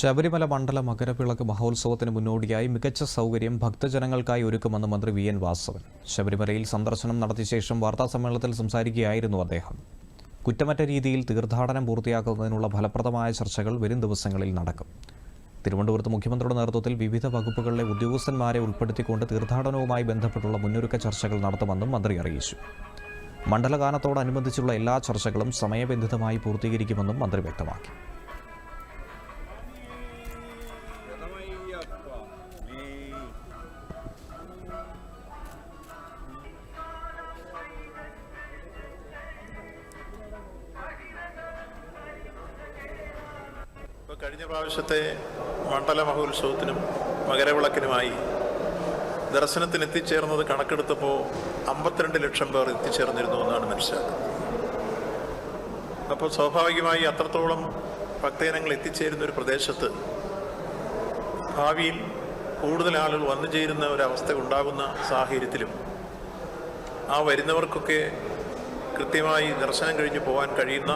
ശബരിമല മണ്ഡല മകരവിളക്ക് മഹോത്സവത്തിന് മുന്നോടിയായി മികച്ച സൗകര്യം ഭക്തജനങ്ങൾക്കായി ഒരുക്കുമെന്ന് മന്ത്രി വി എൻ വാസവൻ. ശബരിമലയിൽ സന്ദർശനം നടത്തിയ ശേഷം വാർത്താസമ്മേളനത്തിൽ സംസാരിക്കുകയായിരുന്നു അദ്ദേഹം. കുറ്റമറ്റ രീതിയിൽ തീർത്ഥാടനം പൂർത്തിയാക്കുന്നതിനുള്ള ഫലപ്രദമായ ചർച്ചകൾ വരും ദിവസങ്ങളിൽ നടക്കും. തിരുവനന്തപുരത്ത് മുഖ്യമന്ത്രിയുടെ നേതൃത്വത്തിൽ വിവിധ വകുപ്പുകളിലെ ഉദ്യോഗസ്ഥന്മാരെ ഉൾപ്പെടുത്തിക്കൊണ്ട് തീർത്ഥാടനവുമായി ബന്ധപ്പെട്ടുള്ള മുന്നൊരുക്ക ചർച്ചകൾ നടത്തുമെന്നും മന്ത്രി അറിയിച്ചു. മണ്ഡലഗാനത്തോടനുബന്ധിച്ചുള്ള എല്ലാ ചർച്ചകളും സമയബന്ധിതമായി പൂർത്തീകരിക്കുമെന്നും മന്ത്രി വ്യക്തമാക്കി. കഴിഞ്ഞ പ്രാവശ്യത്തെ മണ്ഡല മഹോത്സവത്തിനും മകരവിളക്കിനുമായി ദർശനത്തിന് എത്തിച്ചേർന്നത് കണക്കെടുത്തപ്പോൾ അമ്പത്തിരണ്ട് ലക്ഷം പേർ എത്തിച്ചേർന്നിരുന്നു എന്നാണ് മനസ്സിലാക്കുന്നത്. അപ്പോൾ സ്വാഭാവികമായി അത്രത്തോളം ഭക്തജനങ്ങൾ എത്തിച്ചേരുന്ന ഒരു പ്രദേശത്ത് ഭാവിയിൽ കൂടുതൽ ആളുകൾ വന്നു ചേരുന്ന ഒരവസ്ഥ ഉണ്ടാകുന്ന സാഹചര്യത്തിലും ആ വരുന്നവർക്കൊക്കെ കൃത്യമായി ദർശനം കഴിഞ്ഞ് പോകാൻ കഴിയുന്ന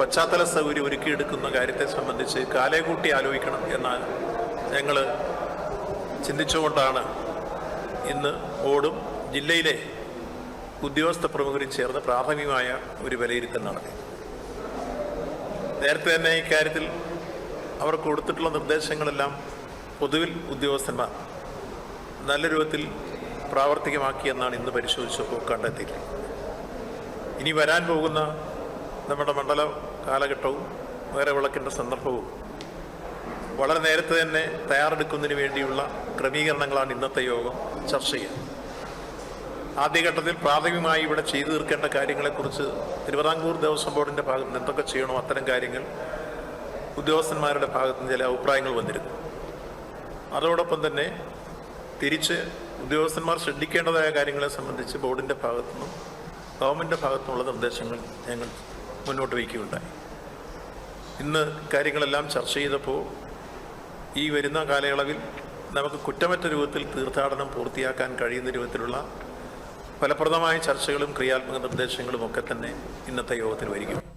പശ്ചാത്തല സൗകര്യം ഒരുക്കിയെടുക്കുന്ന കാര്യത്തെ സംബന്ധിച്ച് കാലേ കൂട്ടി ആലോചിക്കണം എന്നാണ് ഞങ്ങൾ ചിന്തിച്ചുകൊണ്ടാണ് ഇന്ന് ഓടും ജില്ലയിലെ ഉദ്യോഗസ്ഥ പ്രമുഖരും ചേർന്ന് പ്രാഥമികമായ ഒരു വിലയിരുത്തൽ നടത്തി. നേരത്തെ തന്നെ ഇക്കാര്യത്തിൽ അവർ കൊടുത്തിട്ടുള്ള നിർദ്ദേശങ്ങളെല്ലാം പൊതുവിൽ ഉദ്യോഗസ്ഥന്മാർ നല്ല രൂപത്തിൽ പ്രാവർത്തികമാക്കിയെന്നാണ് ഇന്ന് പരിശോധിച്ചപ്പോൾ കണ്ടെത്തിയിട്ടുള്ളത്. ഇനി വരാൻ പോകുന്ന നമ്മുടെ മണ്ഡല കാലഘട്ടവും വേറെ വിളക്കിന്റെ സന്ദർഭവും വളരെ നേരത്തെ തന്നെ തയ്യാറെടുക്കുന്നതിന് വേണ്ടിയുള്ള ക്രമീകരണങ്ങളാണ് ഇന്നത്തെ യോഗം ചർച്ച ചെയ്യുന്നത്. ആദ്യഘട്ടത്തിൽ പ്രാഥമികമായി ഇവിടെ ചെയ്തു തീർക്കേണ്ട കാര്യങ്ങളെക്കുറിച്ച് തിരുവിതാംകൂർ ദേവസ്വം ബോർഡിന്റെ ഭാഗത്ത് നിന്ന് എന്തൊക്കെ ചെയ്യണോ അത്തരം കാര്യങ്ങൾ ഉദ്യോഗസ്ഥന്മാരുടെ ഭാഗത്ത് നിന്ന് ചില അഭിപ്രായങ്ങൾ വന്നിരുന്നു. അതോടൊപ്പം തന്നെ തിരിച്ച് ഉദ്യോഗസ്ഥന്മാർ ശ്രദ്ധിക്കേണ്ടതായ കാര്യങ്ങളെ സംബന്ധിച്ച് ബോർഡിന്റെ ഭാഗത്തുനിന്നും ഗവൺമെന്റിന്റെ ഭാഗത്തുനിന്നുള്ള നിർദ്ദേശങ്ങൾ ഞങ്ങൾ മുന്നോട്ട് വയ്ക്കുകയുണ്ടായി ഇന്ന് കാര്യങ്ങളെല്ലാം ചർച്ച ചെയ്തപ്പോൾ ഈ വരുന്ന കാലയളവിൽ നമുക്ക് കുറ്റമറ്റ രൂപത്തിൽ തീർത്ഥാടനം പൂർത്തിയാക്കാൻ കഴിയുന്ന രൂപത്തിലുള്ള ഫലപ്രദമായ ചർച്ചകളും ക്രിയാത്മക നിർദ്ദേശങ്ങളും ഒക്കെ തന്നെ ഇന്നത്തെ യോഗത്തിൽ വരികയും